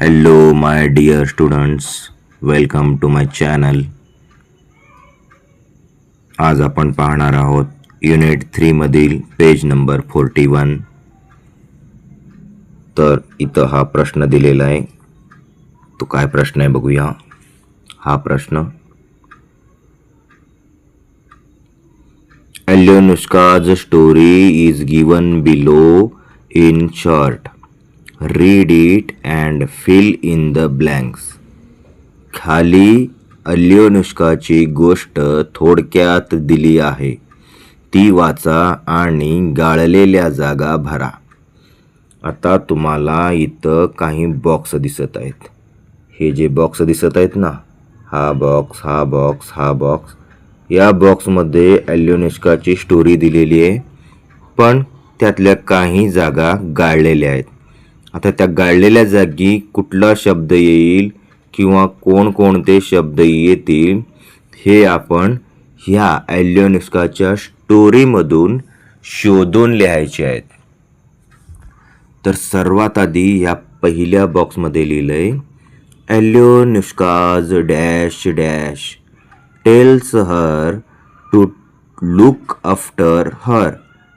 Hello my dear students welcome to my channel आज आपण पाहणार आहोत युनिट थ्रीमधील पेज नंबर फोर्टी वन तर इथं हा प्रश्न दिलेला आहे. तो काय प्रश्न आहे बघूया. हा प्रश्न. Alyonushka the story is given below in short read it and fill in the blanks खाली अल्योनुष्काची गोष्ट थोडक्यात दिली आहे. ती वाचा आणि गाळलेल्या जागा भरा. आता तुम्हाला इथं काही बॉक्स दिसत आहेत. हे जे बॉक्स दिसत आहेत ना हा बॉक्स हा बॉक्स हा बॉक्स या बॉक्समध्ये अल्योनिस्काची स्टोरी दिलेली आहे. पण त्यातल्या काही जागा गाळलेल्या आहेत. आता त्या गाळलेल्या जागी कुठला शब्द येईल किंवा कोणकोणते शब्द येतील हे आपण ह्या अल्योनिस्काच्या स्टोरीमधून शोधून लिहायचे आहेत. तर सर्वात आधी या पहिल्या बॉक्समध्ये लिहिलं आहे Alyonushka's dash dash tells her to look after her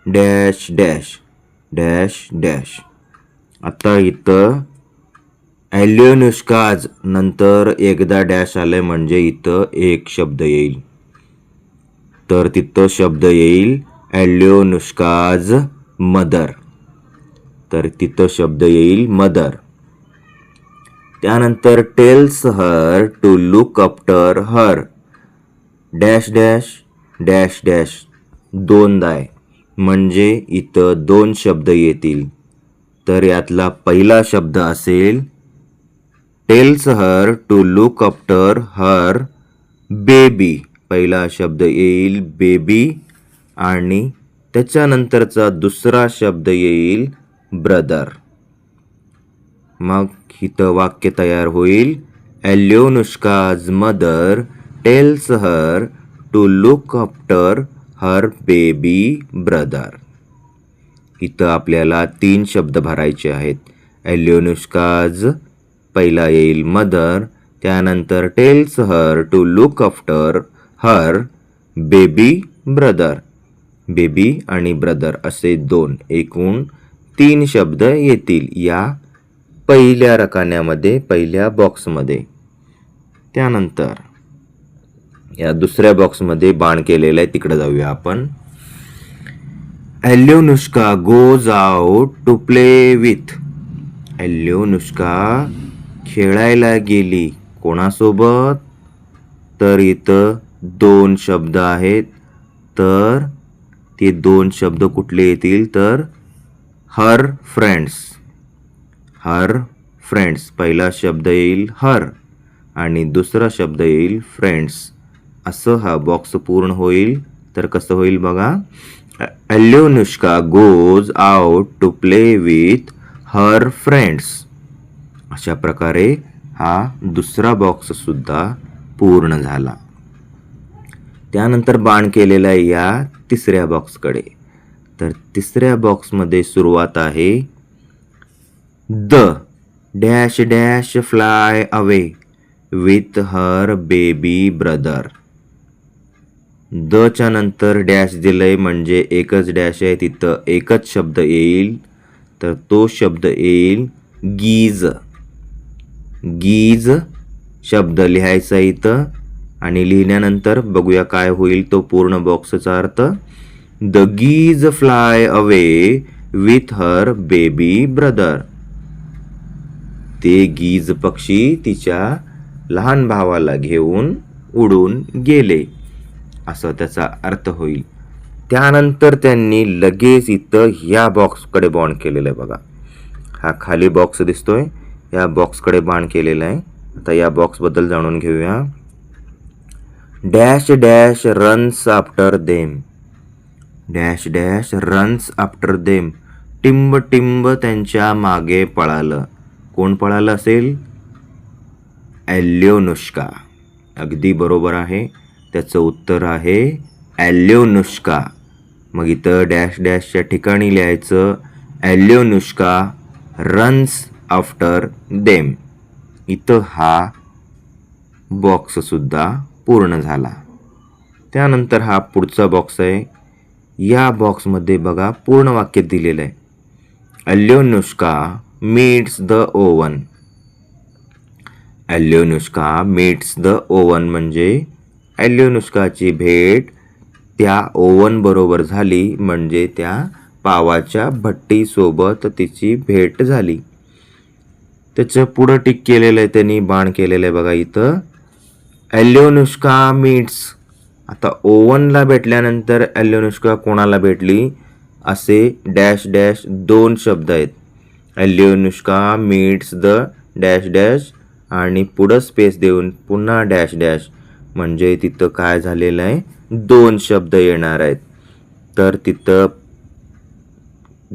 dash dash dash dash. आता इथं ॲल्योनुष्काज नंतर एकदा डॅश आलं म्हणजे इथं एक शब्द येईल. तर तिथं शब्द येईल ॲल्युनुष्काज मदर. तर तिथं शब्द येईल मदर. त्यानंतर tells her to look after her. Dash dash dash dash. दोनदा आहे. म्हणजे इथं दोन शब्द येतील. तर यातला पहिला शब्द असेल tells her to look after her baby. पहिला शब्द येईल बेबी. आणि त्याच्यानंतरचा दुसरा शब्द येईल ब्रदर. मग इथं वाक्य तयार होईल Alyonushka's mother tells her to look after her baby brother. इथं आपल्याला तीन शब्द भरायचे आहेत. ॲल्योनुष्काज पहिला येईल मदर त्यानंतर tells her to look after her baby brother. Baby आणि ब्रदर असे दोन एकूण तीन शब्द येतील या पहिल्या रकान्यामध्ये पहिल्या बॉक्समध्ये. त्यानंतर या दुसऱ्या बॉक्समध्ये बाण केलेलं आहे. तिकडे जाऊया आपण. Alyonushka goes out to play with. Alyonushka खेळायला गेली कोणासोबत? तर इथं दोन शब्द आहेत. तर ते दोन शब्द कुठले येतील? तर हर फ्रेंड्स. हर फ्रेंड्स. पहिला शब्द येईल हर आणि दुसरा शब्द येईल फ्रेंड्स. असं हा बॉक्स पूर्ण होईल. तर कसं होईल बघा. Alyonushka goes out to play with her friends. अशा प्रकारे हा दुसरा बॉक्ससुद्धा पूर्ण झाला. त्यानंतर बाण केलेला आहे या तिसऱ्या बॉक्सकडे तर तिसऱ्या बॉक्समध्ये सुरुवात आहे. The dash dash fly away with her baby brother. दच्या नंतर डॅश दिलंय म्हणजे एकच डॅश आहे तिथं एकच शब्द येईल. तर तो शब्द येईल गीज. गीज शब्द लिहायचा इथं. आणि लिहिल्यानंतर बघूया काय होईल तो पूर्ण बॉक्सचा अर्थ. The geese fly away with her baby brother. ते गीज पक्षी तिच्या लहान भावाला घेऊन उडून गेले. असं त्याचा अर्थ होईल. त्यानंतर त्यांनी लगेच इथं ह्या बॉक्सकडे बॉन्ड केलेलं आहे बघा. हा खाली बॉक्स दिसतोय या बॉक्सकडे बाण केलेला आहे. आता या बॉक्सबद्दल जाणून घेऊया. Dash dash runs after them dash dash runs after them टिंब टिंब त्यांच्या मागे पळालं. कोण पळालं असेल? ॲल्योनुष्का अगदी बरोबर आहे. त्याचं उत्तर आहे ॲल्योनुष्का मग इथं डॅश डॅशच्या ठिकाणी लिहायचं ॲल्योनुष्का रन्स आफ्टर देम. इथं हा बॉक्ससुद्धा पूर्ण झाला. त्यानंतर हा पुढचा बॉक्स आहे. या बॉक्समध्ये बघा पूर्ण वाक्य दिलेलं आहे. Alyonushka meets the oven Alyonushka meets the oven म्हणजे ॲल्युनुस्काची भेट त्या ओवनबरोबर झाली म्हणजे त्या पावाच्या भट्टीसोबत तिची भेट झाली. त्याचं पुढं टिक केलेलं आहे त्यांनी बाण केलेलं आहे बघा इथं. Alyonushka meets. आता ओवनला भेटल्यानंतर अल्योनुष्का कोणाला भेटली? असे डॅश डॅश दोन शब्द आहेत. Alyonushka meets the dash dash आणि पुढं स्पेस देऊन पुन्हा डॅश डॅश. म्हणजे तिथं काय झालेलं आहे? दोन शब्द येणार आहेत. तर तिथं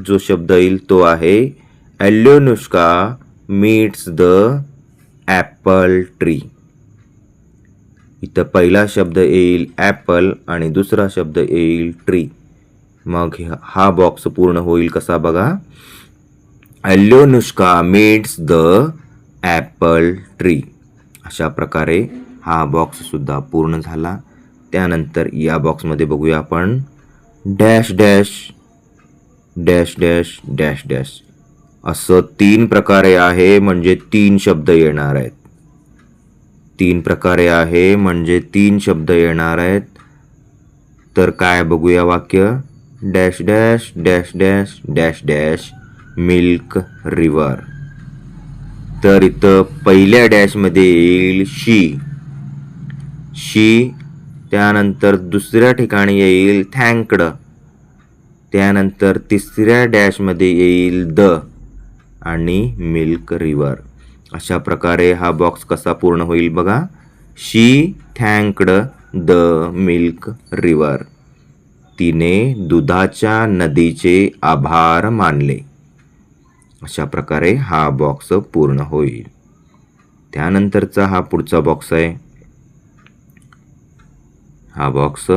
जो शब्द येईल तो आहे Alyonushka meets the apple tree. इथं पहिला शब्द येईल ॲपल आणि दुसरा शब्द येईल ट्री. मग हा बॉक्स पूर्ण होईल कसा बघा? Alyonushka meets the apple tree. अशा प्रकारे हा बॉक्ससुद्धा पूर्ण झाला. त्यानंतर या बॉक्समध्ये बघूया आपण. Dash dash dash dash dash dash. असं तीन प्रकारे आहे म्हणजे तीन शब्द येणार आहेत. तीन प्रकारे आहे म्हणजे तीन शब्द येणार आहेत. तर काय बघूया वाक्य? Dash dash dash dash dash dash milk river. तर इथं पहिल्या डॅशमध्ये येईल शी. शी त्यानंतर दुसऱ्या ठिकाणी येईल थँकड. त्यानंतर तिसऱ्या डॅशमध्ये येईल द आणि मिल्क रिवर. अशा प्रकारे हा बॉक्स कसा पूर्ण होईल बघा. She thanked the milk river. तिने दुधाच्या नदीचे आभार मानले. अशा प्रकारे हा बॉक्स पूर्ण होईल. त्यानंतरचा हा पुढचा बॉक्स आहे. हा box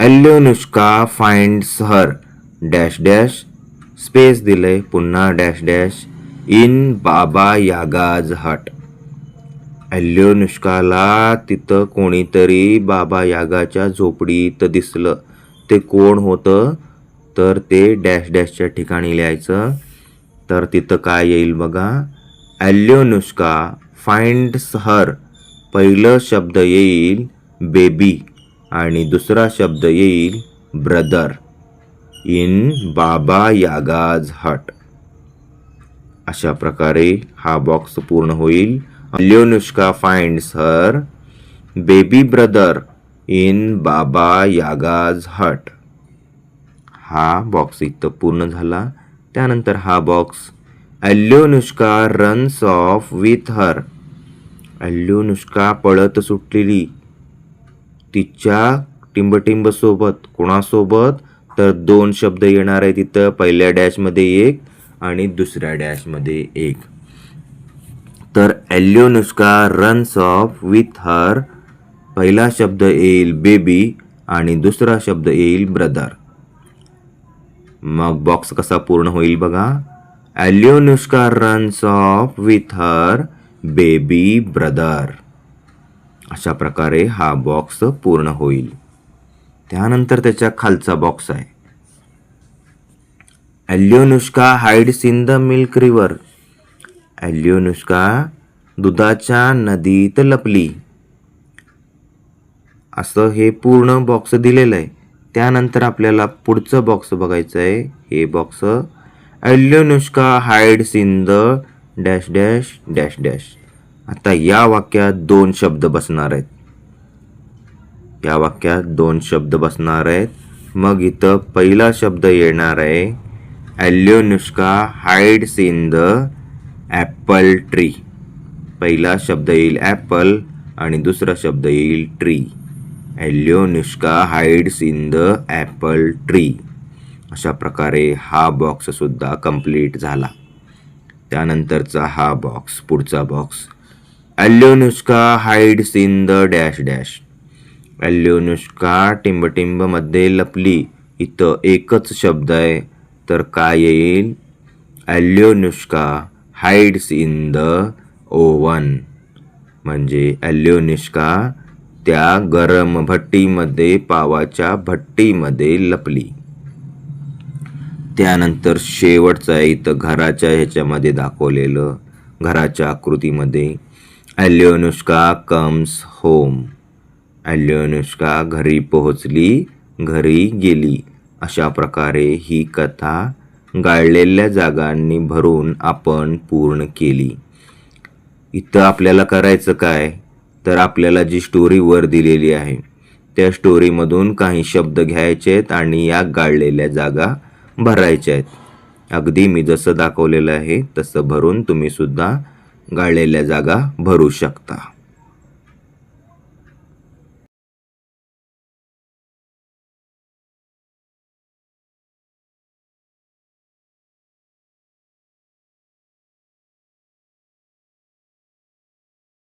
Alyonushka finds her dash dash space दिलंय पुन्हा dash dash in Baba Yaga's हट अल्योनुष्काला तिथं कोणीतरी बाबा यागाच्या झोपडीत दिसलं. ते कोण होतं? तर ते डॅश डॅशच्या ठिकाणी लिहायचं. तर तिथं काय येईल बघा? ॲल्योनुष्का फाइंड्स हर पहिलं शब्द येईल बेबी आणि दुसरा शब्द येईल ब्रदर इन बाबा यागाज हट. अशा प्रकारे हा बॉक्स पूर्ण होईल. Alyonushka finds her baby brother in Baba Yaga's hut. हा बॉक्स इथं पूर्ण झाला. त्यानंतर हा box Alyonushka runs off with her. Alyonushka पळत सुटलेली. तिच्या टिंबटिंबसोबत कोणासोबत? तर दोन शब्द येणार आहे तिथं पहिल्या डॅशमध्ये एक आणि दुसऱ्या डॅशमध्ये एक. तर Alyonushka runs off with her. पहिला शब्द येईल बेबी आणि दुसरा शब्द येईल ब्रदर. मग बॉक्स कसा पूर्ण होईल बघा. Alyonushka runs off with her baby brother. अशा प्रकारे हा बॉक्स पूर्ण होईल. त्यानंतर त्याच्या खालचा बॉक्स आहे. Alyonushka hides in the milk river. Alyonushka दुधाच्या नदीत लपली. असं हे पूर्ण बॉक्स दिलेलं आहे. त्यानंतर आपल्याला पुढचं बॉक्स बघायचं आहे. हे box Alyonushka hides in the dash dash dash dash. आता या वाक्यात दोन शब्द बसणार आहेत. या वाक्यात दोन शब्द बसणार आहेत. मग इथं पहिला शब्द येणार आहे. Alyonushka hides in the apple tree. पहिला शब्द येईल ॲपल आणि दुसरा शब्द येईल tree. Alyonushka hides in the apple tree. अशा प्रकारे हा बॉक्ससुद्धा कंप्लीट झाला. त्यानंतरचा हा बॉक्स पुढचा box Alyonushka hides in the dash dash Alyonushka टिंबटिंबमध्ये लपली इथं एकच शब्द आहे तर काय येईल Alyonushka hides in the oven म्हणजे अल्योनिष्का त्या गरम भट्टीमध्ये पावाच्या भट्टीमध्ये लपली त्यानंतर शेवटचं आहे इथं घराच्या ह्याच्यामध्ये दाखवलेलं घराच्या आकृतीमध्ये अल्योनुष्का कम्स होम. अल्योनुष्का घरी पोहोचली घरी गेली. अशा प्रकारे ही कथा गाळलेल्या जागांनी भरून आपण पूर्ण केली. इथं आपल्याला करायचं काय? तर आपल्याला जी स्टोरी वर दिलेली आहे त्या स्टोरीमधून काही शब्द घ्यायचे आहेत आणि या गाळलेल्या जागा भरायच्या आहेत. अगदी मी जसं दाखवलेलं आहे तसं भरून तुम्ही सुद्धा गाळलेल्या जागा भरू शकता.